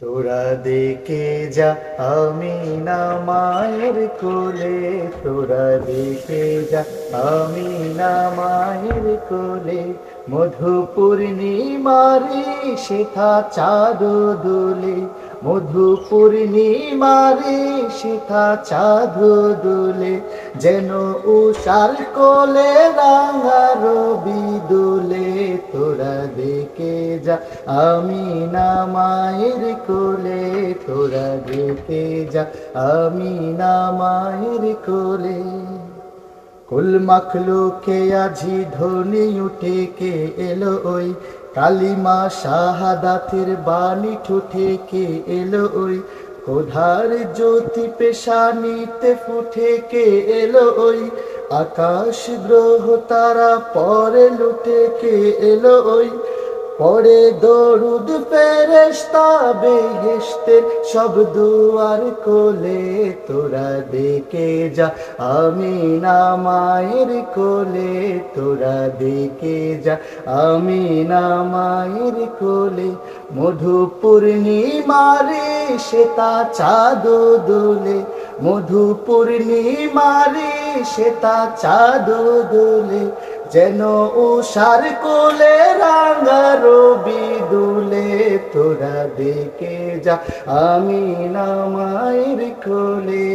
তোরা দেখে যা, আমি না মায়ের কোলে। তোরা দেখে যা, আমি না মায়ের কোলে। মধু পূর্ণিমারি শেখা চাঁদ দোলে। মধু পূর্ণিমারি শেখা চাঁদ দোলে। যেন উষার কোলে রাঙা দোলে দেখে যা। আমি না মায়ের কোলে তোরা দেখে যা। আমি না মায়ের কোলে কুল মাখলুকে আজি ধনি উঠে কে এলো ওই? কালিমা শাহাদাতের বাণী ঠুঠে কে এলো ওই? কোধার জ্যোতি পেশানিতে ফুটে কে এলো ওই? আকাশ গ্রহ তারা পরে লুটে কে এলো ওই? পরে দরুদ ফেরেশতা বেহেশতে সব দুয়ার কোলে, তোরা দেখে যা, আমি না মায়ের কোলে, তোরা দেখে যা, আমি না মায়ের কোলে। মধু পূর্ণিমারে সেতা চাঁদ দোলে মধু পূর্ণিমারে সেতা চাঁদ দুলে, যেন উষার কুলে রাঙা রবি দুলে। তোরা দেখে যা আমি না মায়ের কোলে।